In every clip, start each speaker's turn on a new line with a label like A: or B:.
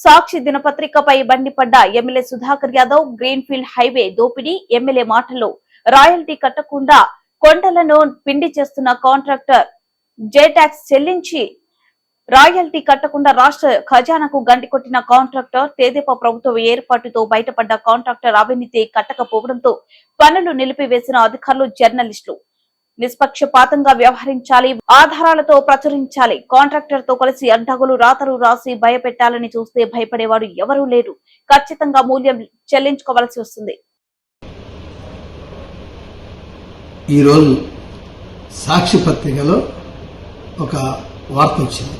A: సాక్షి దినపత్రికపై బండిపడ్డ MLA Sudhakar Yadav greenfield highway దోపిడీ MLA మాటలు రాయల్టీ కట్టకుండా కొండలను పిండి చేస్తున్న కాంట్రాక్టర్ జేటాక్స్ చెల్లించి రాయల్టీ కట్టకుండా రాష్ట్ర ఖజానాకు గండి కొట్టిన కాంట్రాక్టర్ తేదేపా ప్రభుత్వ ఏర్పాటుతో బయటపడ్డ కాంట్రాక్టర్ అవినీతి కట్టకపోవడంతో పనులు నిలిపివేసిన అధికారులు జర్నలిస్టులు. నిష్పక్షపాతంగా వ్యవహరించాలి ఆధారాలతో ప్రచురించాలి కాంట్రాక్టర్తో కలిసి అడ్డగులు రాతలు రాసి భయపెట్టాలని చూస్తే భయపడేవాడు ఎవరూ లేరు. ఖచ్చితంగా మూల్యం చెల్లించుకోవాల్సి వస్తుంది.
B: ఈరోజు సాక్షి పత్రికలో ఒక వార్త వచ్చింది.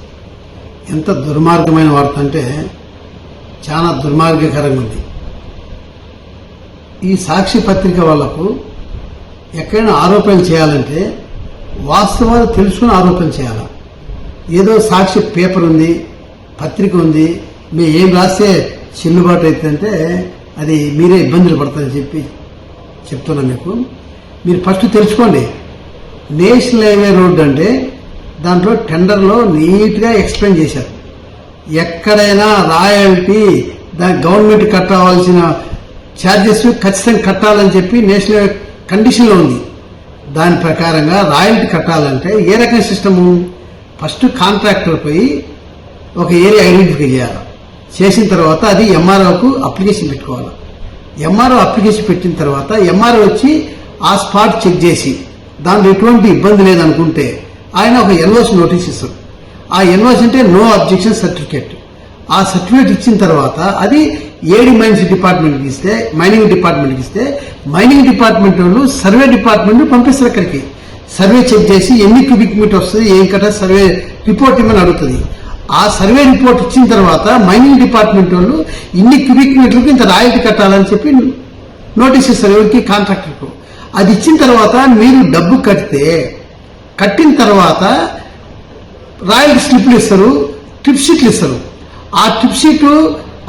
B: ఎంత దుర్మార్గమైన వార్త అంటే చాలా దుర్మార్గకరంగా ఉంది. ఈ సాక్షి పత్రిక వాళ్ళకు ఎక్కడైనా ఆరోపణలు చేయాలంటే వాస్తవాలు తెలుసుకుని ఆరోపణ చేయాలి? ఏదో సాక్షి పేపర్ ఉంది పత్రిక ఉంది మీరు ఏం రాస్తే చెల్లుబాటు అవుతుందంటే అది మీరే ఇబ్బందులు పడతారని చెప్పి చెప్తున్నా మీకు. మీరు ఫస్ట్ తెలుసుకోండి. నేషనల్ హైవే రోడ్డు అంటే దాంట్లో టెండర్లో నీట్గా ఎక్స్ప్లెయిన్ చేశారు. ఎక్కడైనా రాయల్టీ దాని గవర్నమెంట్ కట్టవలసిన ఛార్జెస్ ఖచ్చితంగా కట్టాలని చెప్పి నేషనల్ హైవే కండిషన్లో ఉంది. దాని ప్రకారంగా రాయల్టీ కట్టాలంటే ఏ రకమైన సిస్టము? ఫస్ట్ కాంట్రాక్టర్ పోయి ఒక ఏరియా ఐడెంటిఫై చేయాలి. చేసిన తర్వాత అది ఎంఆర్ఓకు అప్లికేషన్ పెట్టుకోవాలి. ఎంఆర్ఓ అప్లికేషన్ పెట్టిన తర్వాత ఎంఆర్ఓ వచ్చి ఆ స్పాట్ చెక్ చేసి దాంట్లో ఎటువంటి ఇబ్బంది లేదనుకుంటే ఆయన ఒక ఎన్ఓసి నోటీస్ ఇస్తారు. ఆ ఎన్ఓసి అంటే నో అబ్జెక్షన్ సర్టిఫికేట్. ఆ సర్టిఫికేట్ ఇచ్చిన తర్వాత అది ఏడి మైన్స్ డిపార్ట్మెంట్కి ఇస్తే మైనింగ్ డిపార్ట్మెంట్కి ఇస్తే మైనింగ్ డిపార్ట్మెంట్ వాళ్ళు సర్వే డిపార్ట్మెంట్ పంపిస్తారు అక్కడికి. సర్వే చెక్ చేసి ఎన్ని క్యూబిక్ మీటర్ వస్తుంది ఏం కట్ట సర్వే రిపోర్ట్ ఇవ్వమని అడుగుతుంది. ఆ సర్వే రిపోర్ట్ ఇచ్చిన తర్వాత మైనింగ్ డిపార్ట్మెంట్ వాళ్ళు ఇన్ని క్యూబిక్ మీటర్లకు ఇంత రాయల్టీ కట్టాలని చెప్పి నోటీస్ ఇస్తారు ఎవరికి? కాంట్రాక్టర్కు. అది ఇచ్చిన తర్వాత మీరు డబ్బు కడితే కట్టిన తర్వాత రాయల్ స్లిప్లు ఇస్తారు ట్రిప్ షీట్లు ఇస్తారు. ఆ ట్రిప్ షీట్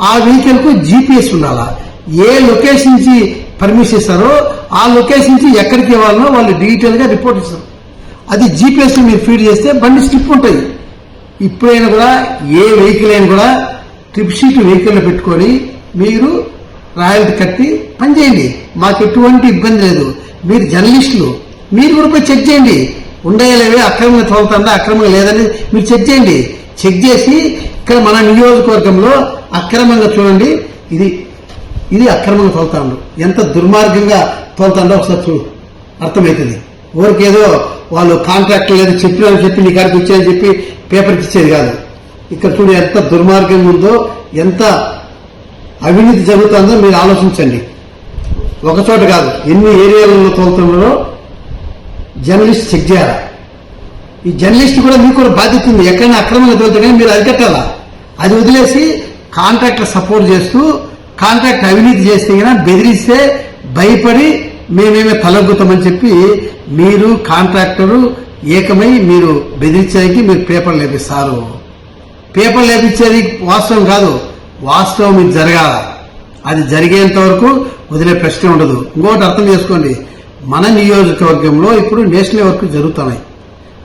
B: ఆ వెహికల్కు జీపీఎస్ ఉండాలా? ఏ లొకేషన్ నుంచి పర్మిషన్ ఇస్తారో ఆ లొకేషన్ నుంచి ఎక్కడికి ఇవ్వాలనో వాళ్ళు డీటెయిల్గా రిపోర్ట్ ఇస్తారు. అది జీపీఎస్ మీరు ఫీడ్ చేస్తే బండి స్లిప్ ఉంటుంది. ఇప్పుడైనా కూడా ఏ వెహికల్ అయినా కూడా ట్రిప్ షీట్ వెహికల్లో పెట్టుకొని మీరు రాయల్టీ కట్టి పనిచేయండి మాకు ఎటువంటి ఇబ్బంది లేదు. మీరు జర్నలిస్టులు మీరు కూడా పోయి చెక్ చేయండి. ఉండేలేవి అక్రమంగా తోలుతుందా అక్రమంగా లేదని మీరు చెక్ చేయండి. చెక్ చేసి ఇక్కడ మన నియోజకవర్గంలో అక్రమంగా చూడండి. ఇది ఇది అక్రమంగా తోలుతాండు ఎంత దుర్మార్గంగా తోలుతాండో ఒకసారి చూ అర్థమవుతుంది ఊరికేదో వాళ్ళు కాంట్రాక్టర్ లేదు చెప్పినా చెప్పి నీ కాడికి వచ్చాయని చెప్పి పేపర్కి ఇచ్చేది కాదు. ఇక్కడ చూడు ఎంత దుర్మార్గంగా ఉందో ఎంత అవినీతి జరుగుతుందో మీరు ఆలోచించండి. ఒక చోట కాదు ఎన్ని ఏరియాలలో తోలుతున్నారో జర్నలిస్ట్ చెక్ చేయాలా? ఈ జర్నలిస్ట్ కూడా మీకు కూడా బాధ్యత ఉంది. ఎక్కడైనా అక్రమంగా తోలితే కానీ మీరు అరికట్టాలా? అది వదిలేసి కాంట్రాక్టర్ సపోర్ట్ చేస్తూ కాంట్రాక్ట్ అవినీతి చేస్తే కనుక బెదిరిస్తే భయపడి మేమేమే తలగ్గుతామని చెప్పి మీరు కాంట్రాక్టరు ఏకమై మీరు బెదిరించడానికి మీరు పేపర్ లేపిస్తారు. పేపర్ లేపించేది వాస్తవం కాదు. వాస్తవం ఇది జరగాల. అది జరిగేంత వరకు వదిలే ప్రశ్న ఉండదు. ఇంకోటి అర్థం చేసుకోండి. మన నియోజకవర్గంలో ఇప్పుడు నేషనల్ వర్క్ జరుగుతున్నాయి.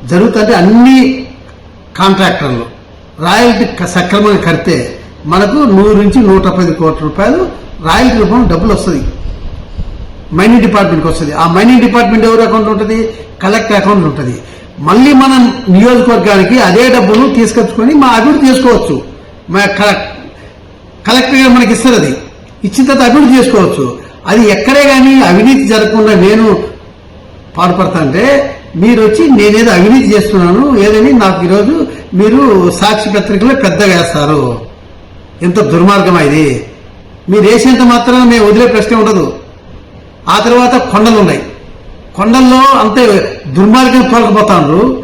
B: జరుగుతుంటే అన్ని కాంట్రాక్టర్లు రాయల్టీ సక్రమంగా కడితే మనకు నూరు నుంచి నూట పది కోట్ల రూపాయలు రాయల్టీ రూపంలో డబ్బులు వస్తుంది. మైనింగ్ డిపార్ట్మెంట్కి వస్తుంది. ఆ మైనింగ్ డిపార్ట్మెంట్ ఎవరి అకౌంట్ ఉంటుంది? కలెక్టర్ అకౌంట్ ఉంటుంది. మళ్ళీ మనం నియోజకవర్గానికి అదే డబ్బును తీసుకొచ్చుకొని మా అభివృద్ధి చేసుకోవచ్చు. మా కలెక్ట్ కలెక్టర్ గారు మనకి ఇస్తారు అది. ఇచ్చిన తర్వాత అభివృద్ధి చేసుకోవచ్చు. అది ఎక్కడే కానీ అవినీతి జరగకుండా నేను పాటుపడతానంటే మీరు వచ్చి నేనేదో అవినీతి చేస్తున్నాను ఏదని నాకు ఈరోజు మీరు సాక్షి పత్రికలో పెద్దగా వేస్తారు. ఎంత దుర్మార్గం ఇది? మీరు వేసేంత మాత్రం మేము వదిలే ప్రశ్న ఉండదు. ఆ తర్వాత కొండలు ఉన్నాయి. కొండల్లో అంతే దుర్మార్గం తోలకపోతాండ్రు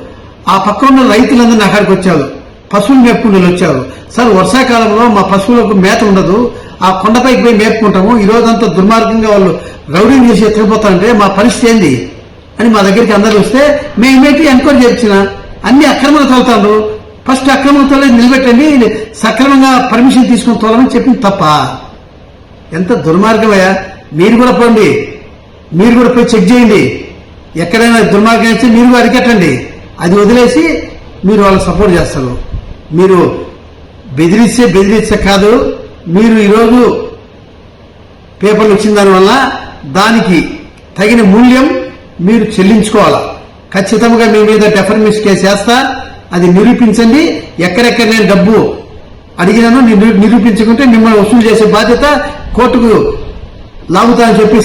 B: ఆ పక్క ఉన్న రైతులందరూ అక్కడికి వచ్చారు. పశువులు మేపుకుంటూ వచ్చారు. సార్ వర్షాకాలంలో మా పశువులకు మేత ఉండదు. ఆ కొండపైకి పోయి మేపుకుంటాము. ఈ రోజంతా దుర్మార్గంగా వాళ్ళు రౌడీని చేసి ఎత్తుకుపోతారంటే మా పరిస్థితి ఏంది? అని మా దగ్గరికి అందరూ వస్తే మేమేటి ఎంక్వైరీ చేయించిన? అన్ని అక్రమాలు తోలుతాండ్రు ఫస్ట్ అక్రమం తోలేదు నిలబెట్టండి సక్రమంగా పర్మిషన్ తీసుకుని తోలమని చెప్పింది తప్ప. ఎంత దుర్మార్గమయ్యా. మీరు కూడా పోండి. మీరు కూడా పోయి చెక్ చేయండి. ఎక్కడైనా దుర్మార్గం అయితే మీరు కూడా అరికట్టండి. అది వదిలేసి మీరు వాళ్ళకి సపోర్ట్ చేస్తారు. మీరు బెదిరిస్తే బెదిరిస్తే కాదు మీరు ఈరోజు పేపర్లు వచ్చిన దానివల్ల దానికి తగిన మూల్యం మీరు చెల్లించుకోవాలా. ఖచ్చితంగా మీ మీద డెఫర్మేషన్ కేసు వేస్తా అది నిరూపించండి. ఎక్కడెక్కడ నేను డబ్బు అడిగినాను నిరూపించుకుంటే మిమ్మల్ని వసూలు చేసే బాధ్యత కోర్టుకు లాగుతానని చెప్పి